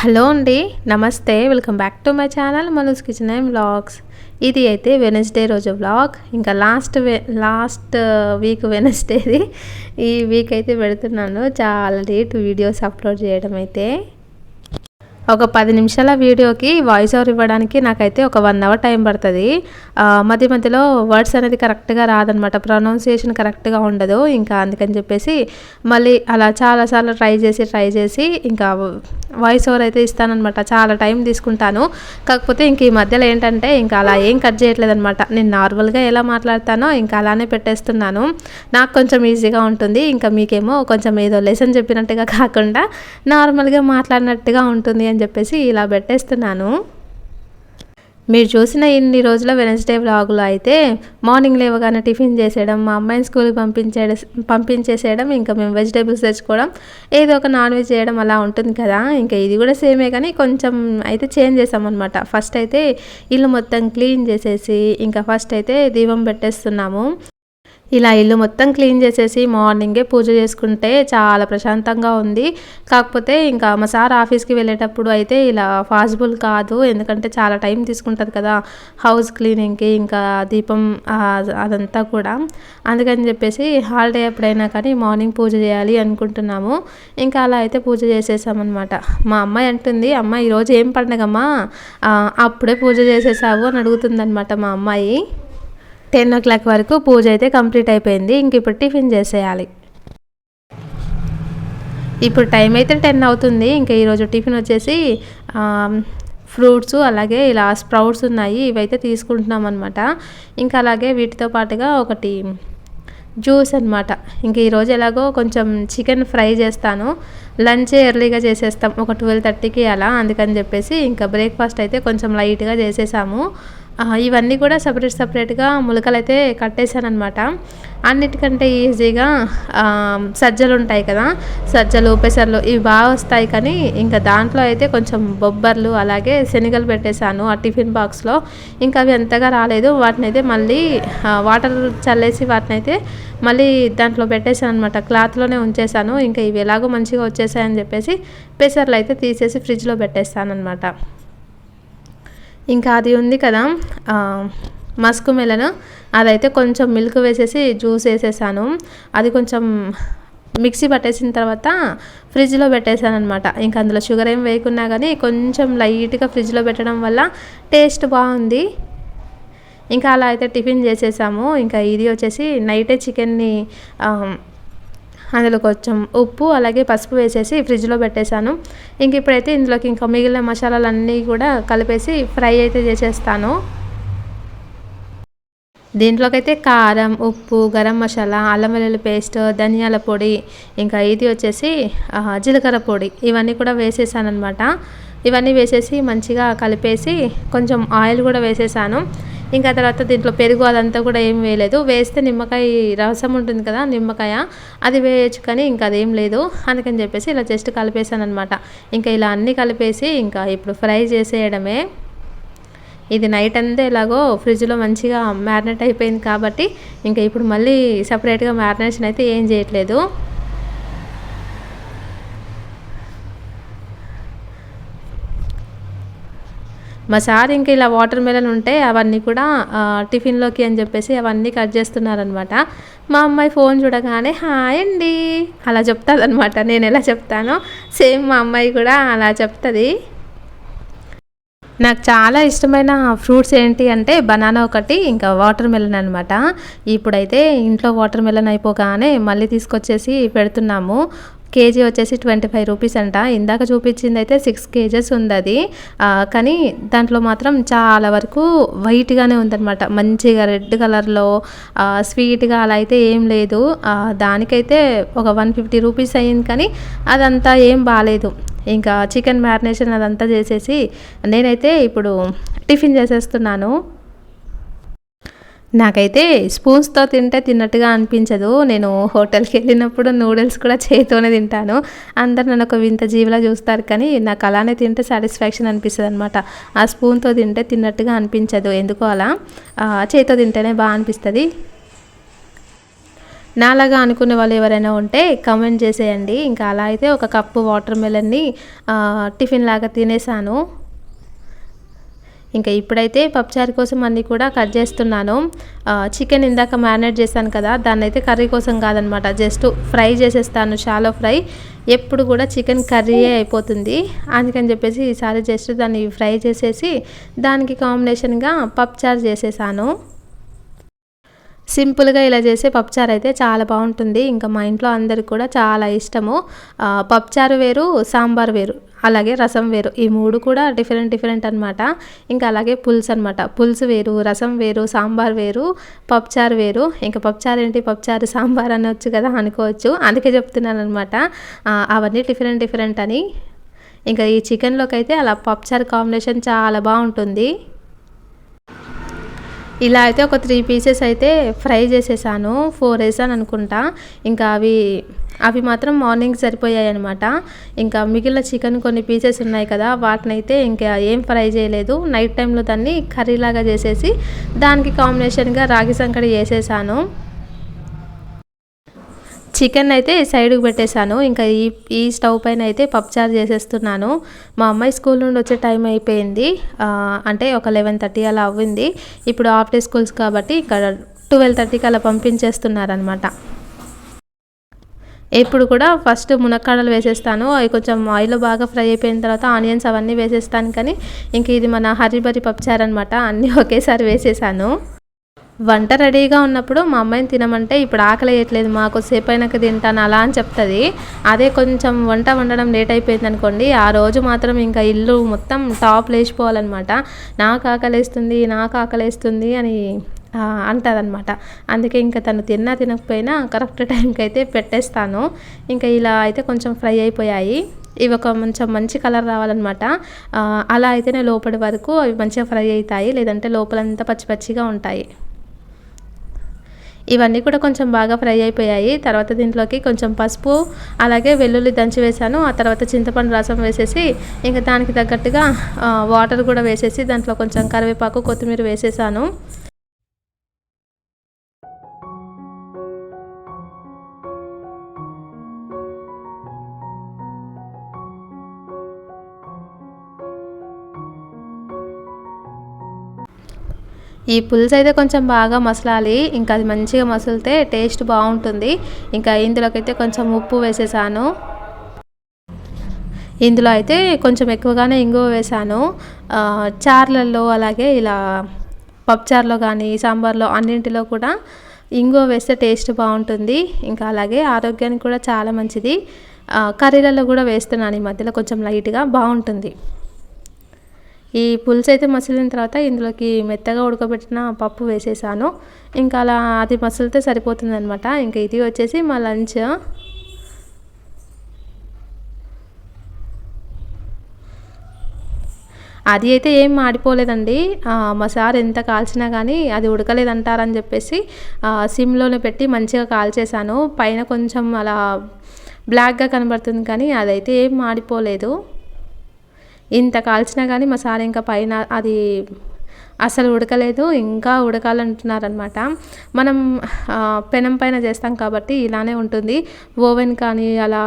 Hello అండి నమస్తే. Welcome back to my channel Manoj kitchen and vlogs ఇది అయితే వెనస్డే రోజు వ్లాగ్ ఇంకా లాస్ట్ వే లాస్ట్ వీక్ వెనస్డేది ఈ వీక్ అయితే పెడుతున్నాను. చాలా లేట్ వీడియోస్ అప్లోడ్ చేయడం అయితే. ఒక పది నిమిషాల వీడియోకి వాయిస్ ఓవర్ ఇవ్వడానికి నాకైతే ఒక వన్ అవర్ టైం పడుతుంది. మధ్య మధ్యలో వర్డ్స్ అనేది కరెక్ట్గా రాదనమాట. ప్రొనౌన్సియేషన్ కరెక్ట్గా ఉండదు. ఇంకా అందుకని చెప్పేసి మళ్ళీ అలా చాలాసార్లు ట్రై చేసి ట్రై చేసి ఇంకా వాయిస్ ఓవర్ అయితే ఇస్తానమాట చాలా టైం తీసుకుంటాను. కాకపోతే ఇంక ఈ మధ్యలో ఏంటంటే ఇంకా అలా ఏం కట్ చేయట్లేదు అనమాట నేను నార్మల్గా ఎలా మాట్లాడతానో ఇంకా అలానే పెట్టేస్తున్నాను. నాకు కొంచెం ఈజీగా ఉంటుంది. ఇంకా మీకేమో కొంచెం ఏదో లెసన్ చెప్పినట్టుగా కాకుండా నార్మల్గా మాట్లాడినట్టుగా ఉంటుంది అని అని చెప్పేసి ఇలా పెట్టేస్తున్నాను. మీరు చూసిన ఇన్ని రోజుల వెనస్డే వ్లాగులో అయితే మార్నింగ్ లేవగానే టిఫిన్ చేసేయడం మా అమ్మాయిని స్కూల్కి పంపించే పంపించేసేయడం ఇంకా మేము వెజిటేబుల్స్ తెచ్చుకోవడం ఏదో ఒక నాన్ వెజ్ చేయడం అలా ఉంటుంది కదా. ఇంకా ఇది కూడా సేమే కానీ కొంచెం అయితే చేంజ్ చేసామన్నమాట ఫస్ట్ అయితే ఇల్లు మొత్తం క్లీన్ చేసేసి ఇంకా ఫస్ట్ అయితే దీపం పెట్టేస్తున్నాము. ఇలా ఇల్లు మొత్తం క్లీన్ చేసేసి మార్నింగే పూజ చేసుకుంటే చాలా ప్రశాంతంగా ఉంది. కాకపోతే ఇంకా మా సార్ ఆఫీస్కి వెళ్ళేటప్పుడు అయితే ఇలా పాసిబుల్ కాదు. ఎందుకంటే చాలా టైం తీసుకుంటుంది కదా హౌస్ క్లీనింగ్కి ఇంకా దీపం అదంతా కూడా. అందుకని చెప్పేసి హాలిడే ఎప్పుడైనా కానీ మార్నింగ్ పూజ చేయాలి అనుకుంటున్నాము. ఇంకా అలా అయితే పూజ చేసేసామన్నమాట. మా అమ్మాయి అంటుంది అమ్మాయి ఈరోజు ఏం పండగమ్మా? అప్పుడే పూజ చేసేసావు అని అడుగుతుందనమాట మా అమ్మాయి. టెన్ ఓ క్లాక్ వరకు పూజ అయితే కంప్లీట్ అయిపోయింది. ఇంక ఇప్పుడు టిఫిన్ చేసేయాలి. ఇప్పుడు టైం అయితే టెన్ అవుతుంది. ఇంకా ఈరోజు టిఫిన్ వచ్చేసి ఫ్రూట్స్ అలాగే ఇలా స్ప్రౌట్స్ ఉన్నాయి. ఇవైతే తీసుకుంటున్నాం అనమాట ఇంకా అలాగే వీటితో పాటుగా ఒకటి జ్యూస్ అనమాట ఇంక ఈరోజు ఎలాగో కొంచెం చికెన్ ఫ్రై చేస్తాను. లంచ్ ఎర్లీగా చేసేస్తాం. ఒక ట్వెల్వ్ థర్టీకి అలా. అందుకని చెప్పేసి ఇంకా బ్రేక్ఫాస్ట్ అయితే కొంచెం లైట్గా చేసేసాము. ఇవన్నీ కూడా సపరేట్ సపరేట్గా ములకలు అయితే కట్టేశానమాట అన్నిటికంటే ఈజీగా సజ్జలు ఉంటాయి కదా సజ్జలు పెసర్లు ఇవి బాగా వస్తాయి కానీ ఇంకా దాంట్లో అయితే కొంచెం బొబ్బర్లు అలాగే శనగలు పెట్టేశాను ఆ టిఫిన్ బాక్స్లో. ఇంకా అవి అంతగా రాలేదు. వాటిని అయితే మళ్ళీ వాటర్ చల్లేసి వాటిని అయితే మళ్ళీ దాంట్లో పెట్టేశాను అనమాట క్లాత్లోనే ఉంచేసాను ఇంకా ఇవి ఎలాగో మంచిగా వచ్చేసాయని చెప్పేసి పెసర్లు అయితే తీసేసి ఫ్రిడ్జ్లో పెట్టేస్తాను అనమాట ఇంకా అది ఉంది కదా మస్కు మస్క్ మెలన్. అదైతే కొంచెం మిల్క్ వేసేసి జ్యూస్ వేసేసాను. అది కొంచెం మిక్సీ పట్టేసిన తర్వాత ఫ్రిడ్జ్లో పెట్టేశాను అనమాట ఇంకా అందులో షుగర్ ఏం వేయకున్నా కానీ కొంచెం లైట్గా ఫ్రిడ్జ్లో పెట్టడం వల్ల టేస్ట్ బాగుంది. ఇంకా అలా అయితే టిఫిన్ చేసేసాము. ఇంకా ఇది వచ్చేసి నైటే చికెన్ని అందులో కొంచెం ఉప్పు అలాగే పసుపు వేసేసి ఫ్రిడ్జ్లో పెట్టేశాను. ఇంక ఇప్పుడైతే ఇందులోకి ఇంకా మిగిలిన మసాలాలన్నీ కూడా కలిపేసి ఫ్రై అయితే చేసేస్తాను. దీంట్లోకైతే కారం ఉప్పు గరం మసాలా అల్లం వెల్లుల్లి పేస్ట్ ధనియాల పొడి ఇంకా ఇది వచ్చేసి జీలకర్ర పొడి. ఇవన్నీ కూడా వేసేసాను అనమాట ఇవన్నీ వేసేసి మంచిగా కలిపేసి కొంచెం ఆయిల్ కూడా వేసేసాను. ఇంకా తర్వాత దీంట్లో పెరుగు అదంతా కూడా ఏం వేయలేదు. వేస్తే నిమ్మకాయ రసం ఉంటుంది కదా నిమ్మకాయ. అది వేయచ్చు కానీ ఇంకా అదేం లేదు. అందుకని చెప్పేసి ఇలా జస్ట్ కలిపేసాను అనమాట ఇంకా ఇలా అన్నీ కలిపేసి ఇంకా ఇప్పుడు ఫ్రై చేసేయడమే. ఇది నైట్ అంతా ఎలాగో ఫ్రిడ్జ్లో మంచిగా మ్యారినేట్ అయిపోయింది కాబట్టి ఇంకా ఇప్పుడు మళ్ళీ సపరేట్గా మ్యారినేషన్ అయితే ఏం చేయట్లేదు. మా సార్ ఇంకా ఇలా వాటర్ మెలన్ ఉంటే అవన్నీ కూడా టిఫిన్లోకి అని చెప్పేసి అవన్నీ కట్ చేస్తున్నారనమాట మా అమ్మాయి ఫోన్ చూడగానే హాయ్ అండి. అలా చెప్తుంది అనమాట నేను ఎలా చెప్తానో సేమ్ మా అమ్మాయి కూడా అలా చెప్తుంది. నాకు చాలా ఇష్టమైన ఫ్రూట్స్ ఏంటి అంటే బనానా ఒకటి ఇంకా వాటర్ మెలన్ అనమాట ఇప్పుడైతే ఇంట్లో వాటర్ మెలన్ అయిపోగానే మళ్ళీ తీసుకొచ్చేసి పెడుతున్నాము. కేజీ వచ్చేసి ట్వంటీ ఫైవ్ రూపీస్ అంట. ఇందాక చూపించింది అయితే సిక్స్ కేజెస్ ఉంది అది కానీ దాంట్లో మాత్రం చాలా వరకు వైట్గానే ఉందన్నమాట. మంచిగా రెడ్ కలర్లో స్వీట్గా అలా అయితే ఏం లేదు. దానికైతే ఒక వన్ ఫిఫ్టీ రూపీస్ అయ్యింది కానీ అదంతా ఏం బాగాలేదు ఇంకా చికెన్ మ్యారినేషన్ అదంతా చేసేసి నేనైతే ఇప్పుడు టిఫిన్ చేసేస్తున్నాను. నాకైతే స్పూన్స్తో తింటే తిన్నట్టుగా అనిపించదు. నేను హోటల్కి వెళ్ళినప్పుడు నూడిల్స్ కూడా చేతితోనే తింటాను. అందరు నన్ను ఒక వింత జీవిలా చూస్తారు కానీ నాకు అలానే తింటే సాటిస్ఫాక్షన్ అనిపిస్తుంది అనమాట ఆ స్పూన్తో తింటే తిన్నట్టుగా అనిపించదు. ఎందుకో అలా? చేతితో తింటేనే బాగా అనిపిస్తుంది. నాలాగా అనుకునే వాళ్ళు ఎవరైనా ఉంటే కమెంట్ చేసేయండి. ఇంకా అలా అయితే ఒక కప్పు వాటర్ మెలన్ని టిఫిన్ లాగా తినేసాను. ఇంకా ఇప్పుడైతే పప్పుచారు కోసం అన్నీ కూడా కట్ చేస్తున్నాను. చికెన్ ఇందాక మ్యారినేట్ చేశాను కదా దాన్ని అయితే కర్రీ కోసం కాదనమాట. జస్ట్ ఫ్రై చేసేస్తాను షాలో ఫ్రై. ఎప్పుడు కూడా చికెన్ కర్రీయే అయిపోతుంది. అందుకని చెప్పేసి ఈసారి జస్ట్ దాన్ని ఫ్రై చేసేసి దానికి కాంబినేషన్గా పప్పుచారు చేసేసాను. సింపుల్గా ఇలా చేసే పప్పుచారు అయితే చాలా బాగుంటుంది. ఇంకా మా ఇంట్లో అందరికి కూడా చాలా ఇష్టము. పప్పుచారు వేరు సాంబార్ వేరు అలాగే రసం వేరు. ఈ మూడు కూడా డిఫరెంట్ డిఫరెంట్ అనమాట ఇంకా అలాగే పులుసు అనమాట పులుసు వేరు రసం వేరు సాంబార్ వేరు పప్పుచారు వేరు. ఇంకా పప్పుచారు ఏంటి? పప్పుచారు సాంబార్ అనొచ్చు కదా అనుకోవచ్చు. అందుకే చెప్తున్నాను అనమాట అవన్నీ డిఫరెంట్ డిఫరెంట్ అని. ఇంకా ఈ చికెన్లోకి అయితే అలా పప్పుచారు కాంబినేషన్ చాలా బాగుంటుంది. ఇలా అయితే ఒక త్రీ పీసెస్ అయితే ఫ్రై చేసేసాను ఫోర్ వేసాను అనుకుంటా. ఇంకా అవి అవి మాత్రం మార్నింగ్ సరిపోయాయి అనమాట ఇంకా మిగిలిన చికెన్ కొన్ని పీసెస్ ఉన్నాయి కదా వాటిని అయితే ఇంకా ఏం ఫ్రై చేయలేదు. నైట్ టైంలో దాన్ని కర్రీలాగా చేసేసి దానికి కాంబినేషన్గా రాగి సంకటి వేసేసాను చికెన్ అయితే సైడ్కి పెట్టేశాను. ఇంకా ఈ ఈ స్టవ్ పైన అయితే పప్పుచారు చేసేస్తున్నాను. మా అమ్మాయి స్కూల్ నుండి వచ్చే టైం అయిపోయింది. అంటే ఒక లెవెన్ థర్టీ అలా అవ్వింది. ఇప్పుడు హాఫ్ డే స్కూల్స్ కాబట్టి ఇక్కడ ట్వెల్వ్ థర్టీకి అలా పంపించేస్తున్నారనమాట ఇప్పుడు కూడా ఫస్ట్ మునక్కాడలు వేసేస్తాను. అవి కొంచెం ఆయిల్ బాగా ఫ్రై అయిపోయిన తర్వాత ఆనియన్స్ అవన్నీ వేసేస్తాను కానీ ఇంక ఇది మన హరిబరి పప్పుచారు అనమాట అన్నీ ఒకేసారి వేసేసాను. వంట రెడీగా ఉన్నప్పుడు మా అమ్మాయిని తినమంటే ఇప్పుడు ఆకలి వేయట్లేదు మా కొద్దిసేపు అయినాక తింటాను అలా అని చెప్తుంది. అదే కొంచెం వంట వండడం లేట్ అయిపోయింది అనుకోండి ఆ రోజు మాత్రం ఇంకా ఇల్లు మొత్తం టాప్ లేచిపోవాలన్నమాట. నాకు ఆకలేస్తుంది నాకు ఆకలేస్తుంది అని అంటుందన్నమాట. అందుకే ఇంకా తను తిన్నా తినకపోయినా కరెక్ట్ టైంకి అయితే పెట్టేస్తాను. ఇంకా ఇలా అయితే కొంచెం ఫ్రై అయిపోయాయి. ఇవి ఒక కొంచెం మంచి కలర్ రావాలన్నమాట. అలా అయితేనే లోపలి వరకు అవి మంచిగా ఫ్రై అవుతాయి లేదంటే లోపలంతా పచ్చి పచ్చిగా ఉంటాయి. ఇవన్నీ కూడా కొంచెం బాగా ఫ్రై అయిపోయాయి. తర్వాత దీంట్లోకి కొంచెం పసుపు అలాగే వెల్లుల్లి దంచి వేసాను ఆ తర్వాత చింతపండు రసం వేసేసి ఇంకా దానికి తగ్గట్టుగా వాటర్ కూడా వేసేసి దాంట్లో కొంచెం కరివేపాకు కొత్తిమీర వేసేసాను. ఈ పులుసు అయితే కొంచెం బాగా మసలాలి. ఇంకా అది మంచిగా మసలితే టేస్ట్ బాగుంటుంది. ఇంకా ఇందులోకైతే కొంచెం ఉప్పు వేసేసాను. ఇందులో అయితే కొంచెం ఎక్కువగానే ఇంగువ వేసాను. చార్లలో అలాగే ఇలా పప్పుచారులో కానీ సాంబార్లో అన్నింటిలో కూడా ఇంగువ వేస్తే టేస్ట్ బాగుంటుంది. ఇంకా అలాగే ఆరోగ్యానికి కూడా చాలా మంచిది. కర్రీలలో కూడా వేస్తున్నాను ఈ మధ్యలో కొంచెం లైట్గా బాగుంటుంది. ఈ పులుసు అయితే మసిలిన తర్వాత ఇందులోకి మెత్తగా ఉడకబెట్టిన పప్పు వేసేసాను. ఇంకా అలా అది మసిలితే సరిపోతుంది అనమాట ఇంకా ఇది వచ్చేసి మా లంచ్. అది అయితే ఏం మాడిపోలేదండి. మా సార్ ఎంత కాల్చినా కానీ అది ఉడకలేదంటారని చెప్పేసి సిమ్లోనే పెట్టి మంచిగా కాల్చేసాను పైన కొంచెం అలా బ్లాక్గా కనబడుతుంది కానీ అదైతే ఏం మాడిపోలేదు. ఇంత కాల్చినా కానీ మా సార్ ఇంకా పైన అది అసలు ఉడకలేదు ఇంకా ఉడకాలంటున్నారనమాట మనం పెనం పైన చేస్తాం కాబట్టి ఇలానే ఉంటుంది. ఓవెన్ కానీ అలా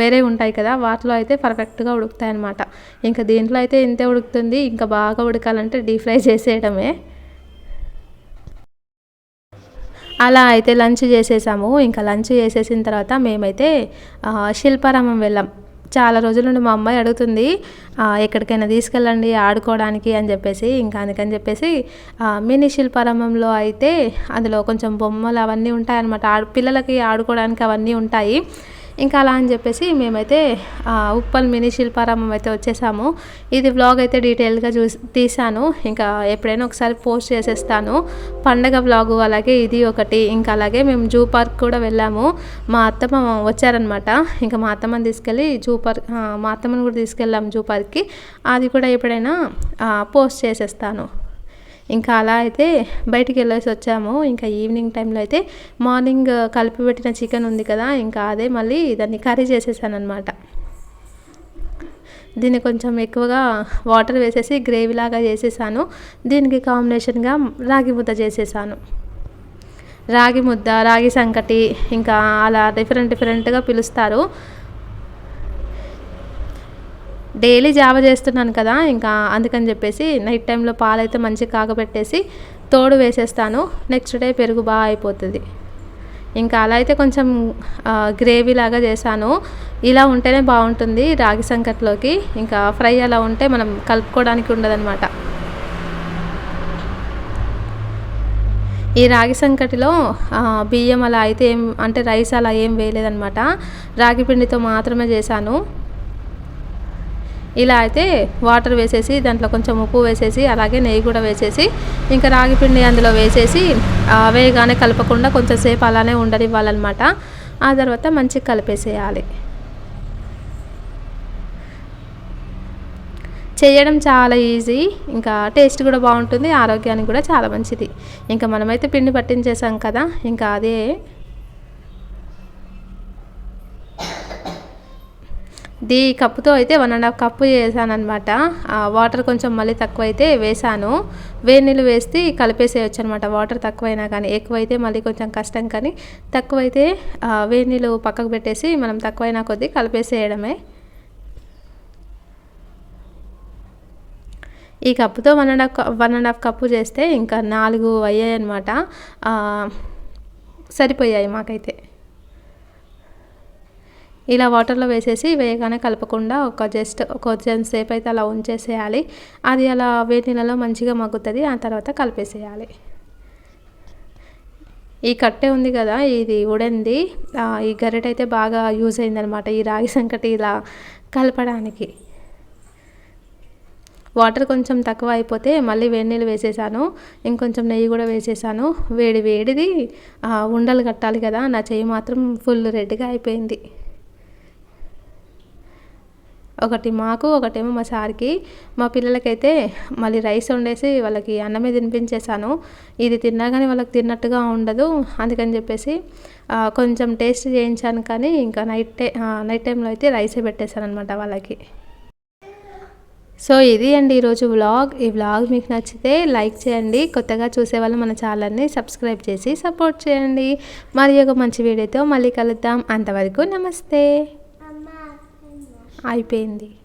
వేరే ఉంటాయి కదా వాటిలో అయితే పర్ఫెక్ట్గా ఉడుకుతాయి అనమాట ఇంకా దీంట్లో అయితే ఇంతే ఉడుకుతుంది ఇంకా బాగా ఉడకాలంటే డీప్ ఫ్రై చేసేయడమే. అలా అయితే లంచ్ చేసేసాము. ఇంకా లంచ్ చేసేసిన తర్వాత మేమైతే శిల్పారామం వెళ్ళాం. చాలా రోజుల నుండి మా అమ్మాయి అడుగుతుంది ఎక్కడికైనా తీసుకెళ్ళండి ఆడుకోవడానికి అని చెప్పేసి ఇంకా అందుకని చెప్పేసి మినీ శిల్పారామంలో అయితే అందులో కొంచెం బొమ్మలు అవన్నీ ఉంటాయన్నమాట. పిల్లలకి ఆడుకోవడానికి అవన్నీ ఉంటాయి. ఇంకా అలా అని చెప్పేసి మేమైతే ఉప్పల్ మినీ శిల్పారామం అయితే వచ్చేసాము. ఇది వ్లాగ్ అయితే డీటెయిల్గా చూసి తీసాను ఇంకా ఎప్పుడైనా ఒకసారి పోస్ట్ చేసేస్తాను. పండగ వ్లాగు అలాగే ఇది ఒకటి. ఇంకా అలాగే మేము జూ పార్క్ కూడా వెళ్ళాము. మా అత్తమ్మ వచ్చారనమాట ఇంకా మా అత్తమ్మని తీసుకెళ్ళి జూ పార్క్ మా అత్తమ్మని కూడా తీసుకెళ్ళాము జూ పార్క్కి. అది కూడా ఎప్పుడైనా పోస్ట్ చేసేస్తాను. ఇంకా అలా అయితే బయటికి వెళ్ళేసి వచ్చాము. ఇంకా ఈవినింగ్ టైంలో అయితే మార్నింగ్ కలిపి పెట్టిన చికెన్ ఉంది కదా ఇంకా అదే మళ్ళీ దాన్ని కర్రీ చేసేసాను అనమాట దీన్ని కొంచెం ఎక్కువగా వాటర్ వేసేసి గ్రేవీ లాగా చేసేసాను. దీనికి కాంబినేషన్గా రాగి ముద్ద చేసేసాను. రాగి ముద్ద రాగి సంకటి ఇంకా అలా డిఫరెంట్ డిఫరెంట్గా పిలుస్తారు. డైలీ జావ చేస్తున్నాను కదా ఇంకా అందుకని చెప్పేసి నైట్ టైంలో పాలైతే మంచిగా కాగబెట్టేసి తోడు వేసేస్తాను. నెక్స్ట్ డే పెరుగు బాగా అయిపోతుంది. ఇంకా అలా అయితే కొంచెం గ్రేవీ లాగా చేశాను. ఇలా ఉంటేనే బాగుంటుంది రాగి సంకట్లోకి. ఇంకా ఫ్రై అలా ఉంటే మనం కలుపుకోవడానికి ఉండదన్నమాట. ఈ రాగి సంకటిలో బియ్యం అలా అయితే ఏం అంటే రైస్ అలా ఏం వేయలేదనమాట రాగి పిండితో మాత్రమే చేశాను. ఇలా అయితే వాటర్ వేసేసి దాంట్లో కొంచెం ఉప్పు వేసేసి అలాగే నెయ్యి కూడా వేసేసి ఇంకా రాగి పిండి అందులో వేసేసి వేయగానే కలపకుండా కొంచెంసేపు అలానే ఉండనివ్వాలన్నమాట. ఆ తర్వాత మంచిగా కలిపేసేయాలి. చేయడం చాలా ఈజీ. ఇంకా టేస్ట్ కూడా బాగుంటుంది ఆరోగ్యానికి కూడా చాలా మంచిది. ఇంకా మనమైతే పిండి పట్టించేసాం కదా ఇంకా అదే దీ కప్పుతో అయితే వన్ అండ్ హాఫ్ కప్పు చేశాను అనమాట వాటర్ కొంచెం మళ్ళీ తక్కువ అయితే వేసాను వేడి నీళ్ళు వేస్తే కలిపేసేయచ్చు అనమాట వాటర్ తక్కువైనా కానీ ఎక్కువైతే మళ్ళీ కొంచెం కష్టం కానీ తక్కువైతే వేడి నీళ్ళు పక్కకు పెట్టేసి మనం తక్కువైనా కొద్దీ కలిపేసేయడమే. ఈ కప్పుతో one and half one and half cup చేస్తే ఇంకా నాలుగు అయ్యాయి అనమాట సరిపోయాయి మాకైతే. ఇలా వాటర్లో వేసేసి వేయగానే కలపకుండా ఒక జస్ట్ కొంచెం సేపు అయితే అలా ఉంచేసేయాలి. అది అలా వేడి నీళ్ళలో మంచిగా మగ్గుతుంది. ఆ తర్వాత కలిపేసేయాలి. ఈ కట్టె ఉంది కదా ఇది ఉడంది ఈ గరిట అయితే బాగా యూజ్ అయిందనమాట ఈ రాగి సంకటి ఇలా కలపడానికి. వాటర్ కొంచెం తక్కువ అయిపోతే మళ్ళీ వేడి నీళ్ళు వేసేసాను. ఇంకొంచెం నెయ్యి కూడా వేసేసాను. వేడి వేడిది ఉండలు కట్టాలి కదా నా చెయ్యి మాత్రం ఫుల్ రెడ్గా అయిపోయింది. ఒకటి మాకు ఒకటేమో మా సార్కి. మా పిల్లలకైతే మళ్ళీ రైస్ వండేసి వాళ్ళకి అన్నమే తినిపించేశాను. ఇది తిన్నా కానీ వాళ్ళకి తిన్నట్టుగా ఉండదు. అందుకని చెప్పేసి కొంచెం టేస్ట్ చేయించాను కానీ ఇంకా నైట్ టే నైట్ టైంలో అయితే రైసే పెట్టేశాను అనమాట వాళ్ళకి. సో ఇది అండి ఈరోజు వ్లాగ్. ఈ వ్లాగ్ మీకు నచ్చితే లైక్ చేయండి. కొత్తగా చూసేవాళ్ళు మన ఛానల్ని సబ్స్క్రైబ్ చేసి సపోర్ట్ చేయండి. మరి ఒక మంచి వీడియోతో మళ్ళీ కలుద్దాం. అంతవరకు నమస్తే. అయిపోయింది.